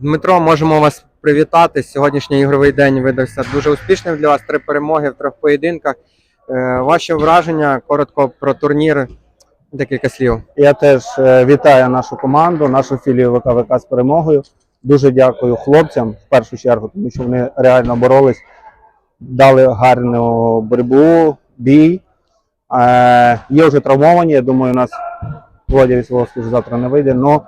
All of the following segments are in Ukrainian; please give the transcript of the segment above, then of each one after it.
Дмитро, можемо вас привітати. Сьогоднішній ігровий день видався дуже успішним для вас. Три перемоги в трьох поєдинках. Е, Ваші враження коротко про турнір. Декілька слів. Я теж е, вітаю нашу команду, нашу філію ВКВК з перемогою. Дуже дякую хлопцям в першу чергу, тому що вони реально боролись, дали гарну боротьбу, бій. Е, є вже травмовані. Я думаю, у нас Володя Вісловський вже завтра не вийде. е,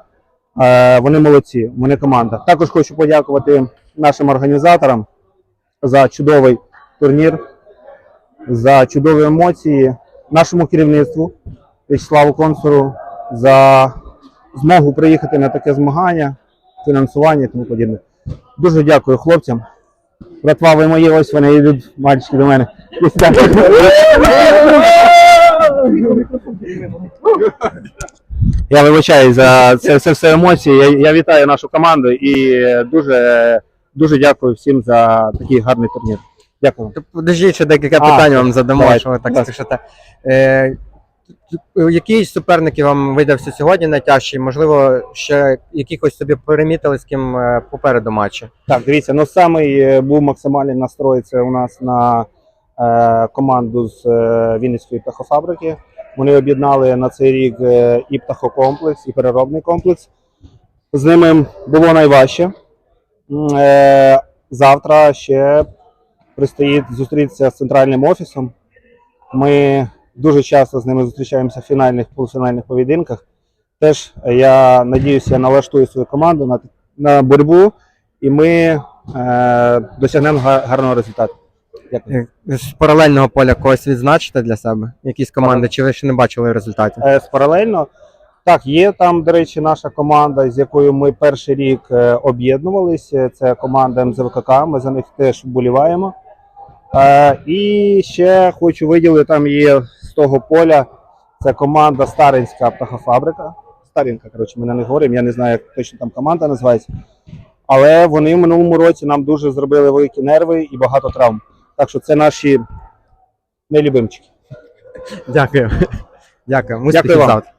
вони молодці, вони команда. Також хочу подякувати нашим організаторам за чудовий турнір, за чудові емоції, нашому керівництву. Вячеславу Консуру за змогу приїхати на таке змагання, фінансування і тому подібне. Дуже дякую хлопцям. Братва, ви мої, ось вони йдуть мальчики до мене. Я вибачаю за це, це все емоції. Я, я вітаю нашу команду і дуже, дуже дякую всім за такий гарний турнір. Дякую. Подождіть, ще декілька А, питань вам задамо, давай, що ви так спішите. Е, який з суперників вам видався сьогодні найтяжчий? Можливо, ще якихось собі перемітили з ким е, попереду матчі? Так, дивіться, ну самий е, був максимальний настрой це у нас на е, команду з е, Вінницької птахофабрики. Вони об'єднали на цей рік е, і птахокомплекс, і переробний комплекс. З ними було найважче. Е, завтра ще предстоїть зустрітися з центральним офісом. Ми дуже часто з ними зустрічаємося в фінальних полуфінальних поєдинках. Теж я надіюся, налаштую свою команду на, на боротьбу і ми е, досягнемо гарного результату. Е, З паралельного поля когось відзначите для себе? Якісь команди, чи ви ще не бачили результатів? Е, з паралельно. Так, є там, до речі, наша команда, з якою ми перший рік е, об'єднувалися. Це команда МЗВКК, ми за них теж вболіваємо. Е, і ще хочу виділити, там є з того поля. Це команда Старинська птахофабрика. Старинка, коротше, ми на них говоримо. Я не знаю, як точно там команда називається. Але вони в минулому році нам дуже зробили великі нерви і багато травм. Так що це наші нелюбимчики. Дякую. Дякую. Дякую вам. завтра.